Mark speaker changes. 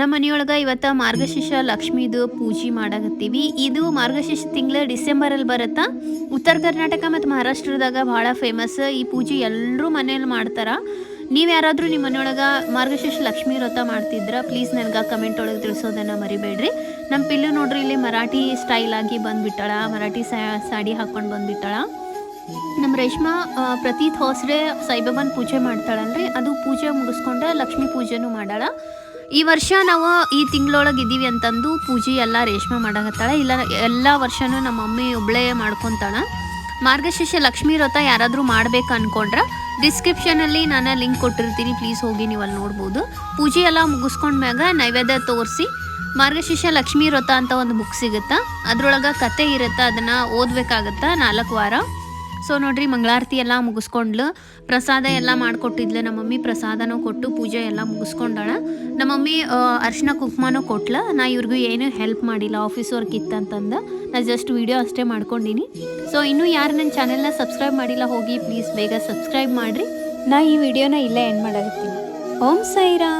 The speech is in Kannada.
Speaker 1: ನಮ್ಮ ಮನೆಯೊಳಗೆ ಇವತ್ತು ಮಾರ್ಗಶಿಷ ಲಕ್ಷ್ಮೀದು ಪೂಜೆ ಮಾಡಕತ್ತೀವಿ. ಇದು ಮಾರ್ಗಶಿಷ ತಿಂಗಳ ಡಿಸೆಂಬರಲ್ಲಿ ಬರುತ್ತಾ. ಉತ್ತರ ಕರ್ನಾಟಕ ಮತ್ತು ಮಹಾರಾಷ್ಟ್ರದಾಗ ಭಾಳ ಫೇಮಸ್ ಈ ಪೂಜೆ ಎಲ್ಲರೂ ಮನೇಲಿ ಮಾಡ್ತಾರೆ. ನೀವು ಯಾರಾದರೂ ನಿಮ್ಮ ಮನೆಯೊಳಗೆ ಮಾರ್ಗಶಿರ್ಷ ಲಕ್ಷ್ಮೀ ವ್ರತ ಮಾಡ್ತಿದ್ರ ಪ್ಲೀಸ್ ನನಗೆ ಕಮೆಂಟ್ ಒಳಗೆ ತಿಳಿಸೋದನ್ನು ಮರಿಬೇಡ್ರಿ. ನಮ್ಮ ಪಿಲ್ಲು ನೋಡ್ರಿ ಇಲ್ಲಿ ಮರಾಠಿ ಸ್ಟೈಲ್ ಆಗಿ ಬಂದ್ಬಿಟ್ಟಾಳ, ಮರಾಠಿ ಸಾಡಿ ಹಾಕ್ಕೊಂಡು ಬಂದ್ಬಿಟ್ಟಾಳ. ನಮ್ಮ ರೇಷ್ಮಾ ಪ್ರತಿ ಥರ್ಸ್ಡೇ ಸಾಯಿಬಾಬಾನ ಪೂಜೆ ಮಾಡ್ತಾಳಲ್ರಿ, ಅದು ಪೂಜೆ ಮುಗಿಸ್ಕೊಂಡ ಲಕ್ಷ್ಮೀ ಪೂಜೆನೂ ಮಾಡಾಳ. ಈ ವರ್ಷ ನಾವು ಈ ತಿಂಗಳೊಳಗೆ ಇದ್ದೀವಿ ಅಂತಂದು ಪೂಜೆ ಎಲ್ಲ ರೇಷ್ಮೆ ಮಾಡಕತ್ತಾಳೆ. ಇಲ್ಲ ಎಲ್ಲ ವರ್ಷನೂ ನಮ್ಮ ಮಮ್ಮಿ ಒಬ್ಬಳೇ ಮಾಡ್ಕೊತಾಳ. ಮಾರ್ಗಶೀರ್ಷ ಲಕ್ಷ್ಮೀ ವ್ರತ ಯಾರಾದರೂ ಮಾಡ್ಬೇಕು ಅನ್ಕೊಂಡ್ರೆ ಡಿಸ್ಕ್ರಿಪ್ಷನಲ್ಲಿ ನಾನು ಲಿಂಕ್ ಕೊಟ್ಟಿರ್ತೀನಿ. ಪ್ಲೀಸ್ ಹೋಗಿ ನೀವು ಅಲ್ಲಿ ನೋಡ್ಬೋದು. ಪೂಜೆ ಎಲ್ಲ ಮುಗಿಸ್ಕೊಂಡ್ಮ್ಯಾಗ ನೈವೇದ್ಯ ತೋರಿಸಿ ಮಾರ್ಗಶೀರ್ಷ ಲಕ್ಷ್ಮೀ ವ್ರತ ಅಂತ ಒಂದು ಬುಕ್ ಸಿಗುತ್ತಾ. ಅದರೊಳಗೆ ಕತೆ ಇರುತ್ತೆ, ಅದನ್ನು ಓದಬೇಕಾಗತ್ತೆ ನಾಲ್ಕು ವಾರ. ಸೊ ನೋಡ್ರಿ, ಮಂಗಳಾರತಿ ಎಲ್ಲ ಮುಗಿಸ್ಕೊಂಡ್ಲು. ಪ್ರಸಾದ ಎಲ್ಲ ಮಾಡಿಕೊಟ್ಟಿದ್ಲು ನಮ್ಮ ಮಮ್ಮಿ. ಪ್ರಸಾದನೂ ಕೊಟ್ಟು ಪೂಜೆ ಎಲ್ಲ ಮುಗಿಸ್ಕೊಂಡಾಳ. ನಮ್ಮ ಮಮ್ಮಿ ಅರ್ಶಿನ ಕುಂಕುಮನೂ ಕೊಟ್ಲ. ನಾ ಇವ್ರಿಗೂ ಏನೂ ಹೆಲ್ಪ್ ಮಾಡಿಲ್ಲ. ಆಫೀಸ್ ವರ್ಕ್ ಇತ್ತಂತಂದು. ನಾ ಜಸ್ಟ್ ವಿಡಿಯೋ ಅಷ್ಟೇ ಮಾಡ್ಕೊಂಡಿನಿ. ಸೊ ಇನ್ನೂ ಯಾರು ನನ್ನ ಚಾನೆಲ್ನ ಸಬ್ಸ್ಕ್ರೈಬ್ ಮಾಡಿಲ್ಲ, ಹೋಗಿ ಪ್ಲೀಸ್ ಬೇಗ ಸಬ್ಸ್ಕ್ರೈಬ್ ಮಾಡಿರಿ.
Speaker 2: ನಾ ಈ ವಿಡಿಯೋನ ಇಲ್ಲೇ ಎಂಡ್ ಮಾಡಾಕತ್ತೀನಿ ಓಂ ಸೈರಾ